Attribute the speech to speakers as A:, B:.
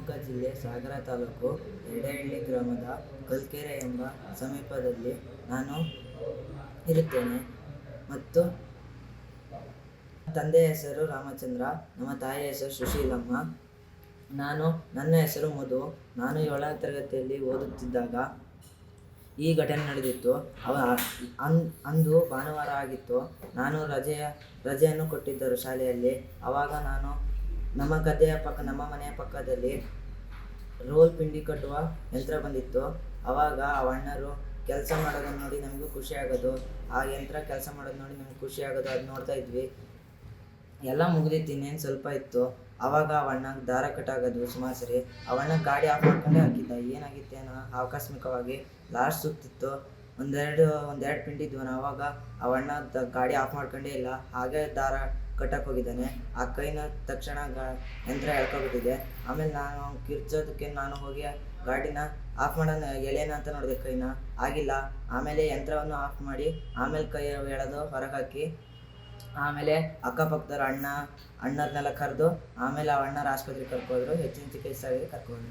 A: ಶಿವಮೊಗ್ಗ ಜಿಲ್ಲೆ ಸಾಗರ ತಾಲೂಕು ಎರಡಹಳ್ಳಿ ಗ್ರಾಮದ ಕಲ್ಕೆರೆ ಎಂಬ ಸಮೀಪದಲ್ಲಿ ನಾನು ಇರುತ್ತೇನೆ. ಮತ್ತು ತಂದೆಯ ಹೆಸರು ರಾಮಚಂದ್ರ, ನಮ್ಮ ತಾಯಿಯ ಹೆಸರು ಸುಶೀಲಮ್ಮ. ನಾನು, ನನ್ನ ಹೆಸರು ಮಧು. ನಾನು ಏಳನೇ ತರಗತಿಯಲ್ಲಿ ಓದುತ್ತಿದ್ದಾಗ ಈ ಘಟನೆ ನಡೆದಿತ್ತು. ಅವ ಅಂದು ಭಾನುವಾರ ಆಗಿತ್ತು. ನಾನು ರಜೆಯ, ರಜೆಯನ್ನು ಕೊಟ್ಟಿದ್ದರು ಶಾಲೆಯಲ್ಲಿ. ಆವಾಗ ನಾನು ನಮ್ಮ ಗದ್ದೆಯ ಪಕ್ಕ, ನಮ್ಮ ಮನೆಯ ಪಕ್ಕದಲ್ಲಿ ರೋಲ್ ಪಿಂಡಿ ಕಟ್ಟುವ ಯಂತ್ರ ಬಂದಿತ್ತು. ಅವಾಗ ಆ ಅಣ್ಣರು ಕೆಲಸ ಮಾಡೋದನ್ನು ನೋಡಿ ನಮಗೂ ಖುಷಿ ಆಗೋದು. ಆ ಯಂತ್ರ ಕೆಲಸ ಮಾಡೋದು ನೋಡಿ ನಮ್ಗೆ ಖುಷಿ ಆಗೋದು, ಅದು ನೋಡ್ತಾ ಇದ್ವಿ. ಎಲ್ಲ ಮುಗಿದಿತ್ತು, ಇನ್ನೇನು ಸ್ವಲ್ಪ ಇತ್ತು. ಆವಾಗ ಅವಣ್ಣ ದಾರ ಕಟ್ಟಾಗೋದು ಸುಮಾರು ಸರಿ ಅವಣ್ಣ ಗಾಡಿ ಆಫ್ ಮಾಡ್ಕೊಂಡೇ ಹಾಕಿದ್ದ. ಏನಾಗಿತ್ತೇನೋ, ಆಕಸ್ಮಿಕವಾಗಿ ಲಾಸ್ಟ್ ಸುತ್ತಿತ್ತು. ಒಂದೆರಡು ಒಂದೆರಡು ಪಿಂಡಿ ನಾವು ಆವಾಗ ಅವಣ್ಣ ಗಾಡಿ ಆಫ್ ಮಾಡ್ಕೊಂಡೇ ಇಲ್ಲ. ಹಾಗೆ ದಾರ ಕಟ್ಟಕ್ಕೆ ಹೋಗಿದ್ದಾನೆ. ಆ ಕೈನ ತಕ್ಷಣ ಯಂತ್ರ ಎಳ್ಕೊಬಿಟ್ಟಿದೆ. ಆಮೇಲೆ ನಾನು ಕಿರ್ಚೋದಕ್ಕೆ ನಾನು ಹೋಗಿ ಗಾಡಿನ ಆಫ್ ಮಾಡೋಣ ಎಳೆನ ಅಂತ ನೋಡಿದೆ ಕೈನ. ಆಗಿಲ್ಲ. ಆಮೇಲೆ ಯಂತ್ರವನ್ನು ಆಫ್ ಮಾಡಿ ಆಮೇಲೆ ಕೈ ಎಳೆದು ಹೊರಗೆ ಹಾಕಿ, ಆಮೇಲೆ ಅಕ್ಕಪಕ್ಕದವ್ರ ಅಣ್ಣ ಅಣ್ಣದನ್ನೆಲ್ಲ ಕರೆದು, ಆಮೇಲೆ ಆ ಅಣ್ಣರ ಆಸ್ಪತ್ರೆಗೆ ಕರ್ಕೋದ್ರು ಹೆಚ್ಚಿನ ಚಿಕಿತ್ಸೆಗೆ ಕರ್ಕೊಂಡು